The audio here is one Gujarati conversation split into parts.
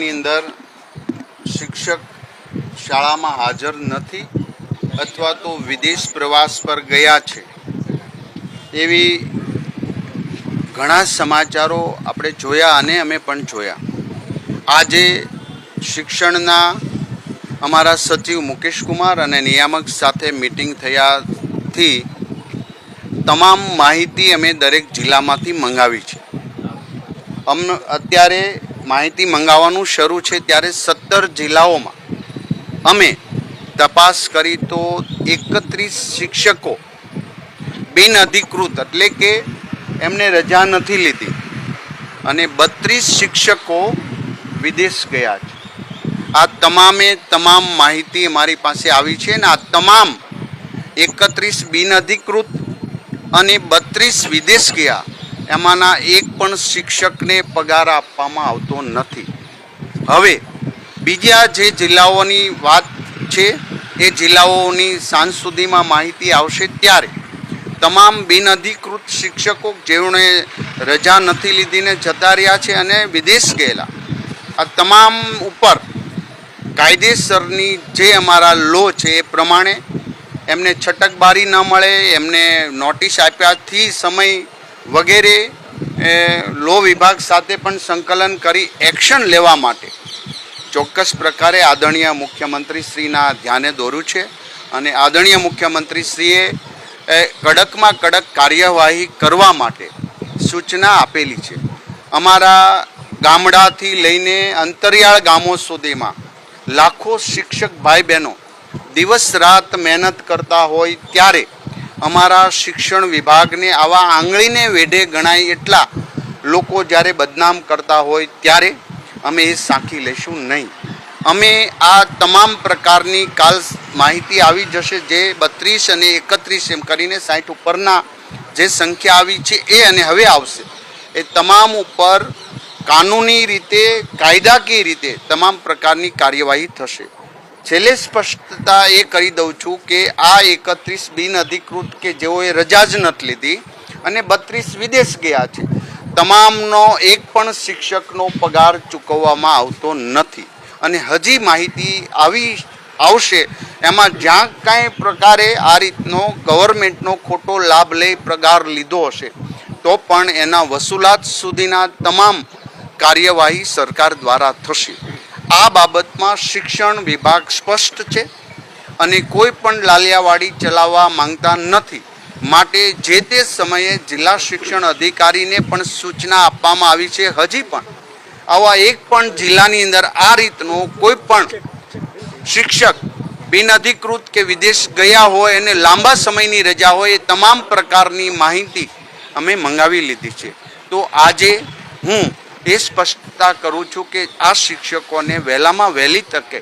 ની અંદર શિક્ષક શાળામાં હાજર નથી અથવા તો વિદેશ પ્રવાસ પર ગયા છે. એવી ઘણા સમાચારો આપણે જોયા અને અમે પણ જોયા. આજે શિક્ષણના અમારા સચિવ મુકેશ કુમાર અને નિયામક સાથે મિટિંગ થયાથી તમામ માહિતી અમે દરેક જિલ્લામાંથી મંગાવી છે. અમને અત્યારે માહિતી મંગાવવાનું શરૂ છે ત્યારે સત્તર જિલ્લાઓમાં. અમે તપાસ કરી તો એકત્રીસ શિક્ષકો બિન અધિકૃત, એટલે કે એમને રજા નથી લીધી. અને બત્રીસ શિક્ષકો વિદેશ ગયા છે. આ તમામે તમામ માહિતી અમારી પાસે આવી છે અને આ તમામ એકત્રીસ બિન અધિકૃત અને બત્રીસ વિદેશ ગયા. એમાંના એક પણ શિક્ષકને પગાર આપવામાં આવતો નથી. હવે, બીજા જે જિલ્લાઓની વાત છે, એ જિલ્લાઓની સાંજ સુધીમાં માહિતી આવશે ત્યારે તમામ બિનઅધિકૃત શિક્ષકો જેઓને રજા નથી લીધીને જતા રહ્યા છે અને વિદેશ ગયેલા, આ તમામ ઉપર કાયદેસરની જે અમારા લો છે એ પ્રમાણે એમને છટકબારી ન મળે, એમને નોટિસ આપ્યાથી સમય વગેરે લો વિભાગ સાથે પણ સંકલન કરી એક્શન લેવા માટે ચોક્કસ પ્રકારે આદરણીય મુખ્યમંત્રી શ્રીના ધ્યાને દોર્યું છે અને આદરણીય મુખ્યમંત્રી શ્રીએ એ, કડકમાં કડક કાર્યવાહી કરવા માટે સૂચના આપેલી છે. અમારા ગામડાથી લઈને અંતરિયાળ ગામો સુધીમાં લાખો શિક્ષક ભાઈ બહેનો દિવસ રાત મહેનત કરતા હોય ત્યારે અમારા શિક્ષણ વિભાગને આવા આંગળીને વેઢે ગણાય એટલા લોકો જ્યારે બદનામ કરતા હોય ત્યારે અમે એ સાંખી લેશું નહીં. અમે આ તમામ પ્રકારની કાલ માહિતી આવી જશે જે બત્રીસ અને એકત્રીસ એમ કરીને સાઠ ઉપરના જે સંખ્યા આવી છે એ અને હવે આવશે. એ તમામ ઉપર કાનૂની રીતે, કાયદાકીય રીતે તમામ પ્રકારની કાર્યવાહી થશે. છેલ્લે સ્પષ્ટતા એ કરી દઉં છું કે આ એકત્રીસ બિન અધિકૃત કે જેઓએ રજા જ નથી લીધી અને બત્રીસ વિદેશ ગયા છે, તમામનો એક પણ શિક્ષકનો પગાર ચૂકવવામાં આવતો નથી. અને હજી માહિતી આવી આવશે, એમાં જ્યાં કાંઈ પ્રકારે આ રીતનો ગવર્મેન્ટનો ખોટો લાભ લઈ પગાર લીધો હશે, તો પણ એના વસૂલાત સુધીના તમામ કાર્યવાહી સરકાર દ્વારા થશે. આ બાબતમાં શિક્ષણ વિભાગ સ્પષ્ટ છે અને કોઈ પણ લાલિયાવાડી ચલાવવા માંગતા નથી. માટે જે તે સમયે જિલ્લા શિક્ષણ અધિકારીને પણ સૂચના આપવામાં આવી છે. હજી પણ આવા એક પણ જિલ્લાની અંદર આ રીતનો કોઈ પણ શિક્ષક બિનઅધિકૃત કે વિદેશ ગયા હોય અને લાંબા સમયની રજા હોય એ તમામ પ્રકારની માહિતી અમે મંગાવી લીધી છે. તો આજે હું એ સ્પષ્ટતા કરું છું કે આ શિક્ષકોને વહેલામાં વહેલી તકે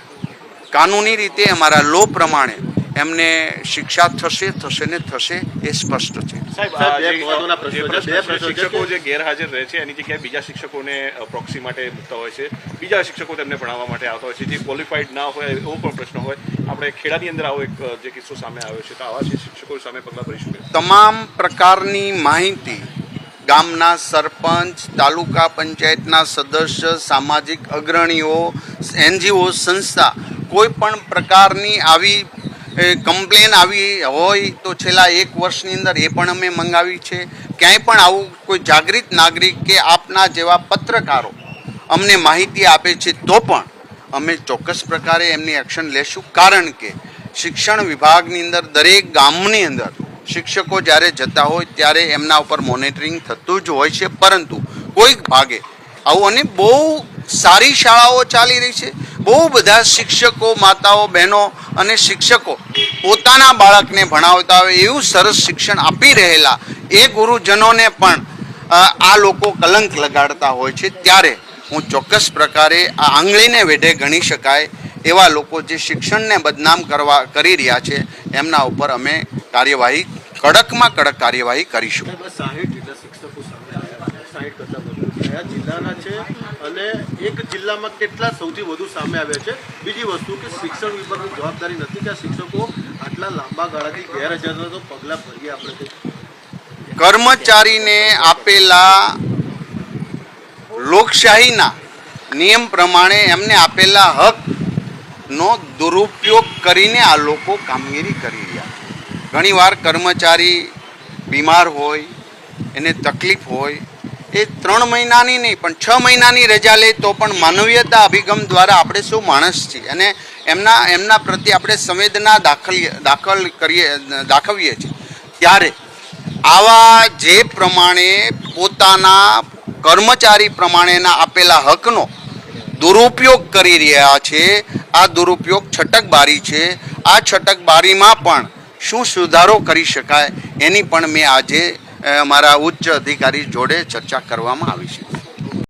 કાનૂની રીતે અમારા લો પ્રમાણે એમને શિક્ષા થશે થશે ને થશે એ સ્પષ્ટ છે. શિક્ષકો જે ગેરહાજર રહે છે એની જગ્યાએ બીજા શિક્ષકોને પ્રોક્સી માટે મૂકતા હોય છે. બીજા શિક્ષકો તેમને ભણાવવા માટે આવતા હોય છે. જે ક્વોલિફાઈડ ના હોય એવો પણ પ્રશ્ન હોય. આપણે ખેડાની અંદર આવો એક જે કિસ્સો સામે આવ્યો છે. તો આવા જે શિક્ષકો સામે પગલાં ભરી શકે તમામ પ્રકારની માહિતી ગામના સરપંચ, તાલુકા પંચાયતના સદસ્ય, સામાજિક અગ્રણીઓ, એનજીઓ, સંસ્થા, કોઈ પણ પ્રકારની આવી કમ્પ્લેન આવી હોય તો છેલ્લા એક વર્ષની અંદર એ પણ અમે મંગાવી છે. ક્યાંય પણ આવું કોઈ જાગૃત નાગરિક કે આપના જેવા પત્રકારો અમને માહિતી આપે છે તો પણ અમે ચોક્કસ પ્રકારે એમની એક્શન લેશું. કારણ કે શિક્ષણ વિભાગની અંદર દરેક ગામની અંદર શિક્ષકો જ્યારે જતા હોય ત્યારે એમના ઉપર મોનિટરિંગ થતું જ હોય છે, પરંતુ કોઈક ભાગે આવું અને બહુ સારી શાળાઓ ચાલી રહી છે, બહુ બધા શિક્ષકો, માતાઓ, બહેનો અને શિક્ષકો પોતાના બાળકને ભણાવતા હોય, એવું સરસ શિક્ષણ આપી રહેલા એ ગુરુજનોને પણ આ લોકો કલંક લગાડતા હોય છે. ત્યારે હું ચોક્કસ પ્રકારે આ આંગળીને વેઢે ગણી શકાય એવા લોકો જે શિક્ષણને બદનામ કરવા, કરી રહ્યા છે, એમના ઉપર અમે કાર્યવાહી કડકમાં કડક કાર્યવાહી કરીશું. સાહેબ, આ 60 શિક્ષકો સામે આવ્યા છે. 60 કરતાં જિલ્લાના છે અને એક જિલ્લામાં કેટલા સૌથી વધુ સામે આવ્યા છે? બીજી વસ્તુ કે શિક્ષણ વિભાગની જવાબદારી નથી કે શિક્ષકો આટલા લાંબા ગાળાથી ગેરહાજર તો પગલાં ભરીએ આપણે કર્મચારીને આપેલા લોકશાહીના નિયમ પ્રમાણે એમને આપેલા હકનો દુરુપયોગ કરીને આ લોકો કામગીરી કરી રહ્યા ઘણીવાર કર્મચારી બીમાર હોય, એને તકલીફ હોય, એ ત્રણ મહિનાની નહીં, પણ છ મહિનાની રજા લે તો પણ માનવીયતા અભિગમ દ્વારા આપણે શું માણસ છીએ? અને એમના એમના પ્રત્યે આપણે સંવેદના દાખલ દાખલ કરીએ, દાખવીએ છીએ. ત્યારે આવા જે પ્રમાણે પોતાના કર્મચારી પ્રમાણેના આપેલા હકનો દુરુપયોગ કરી રહ્યા છે, આ દુરુપયોગ છટકબારી છે. આ છટકબારીમાં પણ શું સુધારો કરી શકાય એની પણ મેં આજે મારા ઉચ્ચ અધિકારી જોડે ચર્ચા કરવામાં આવી છે.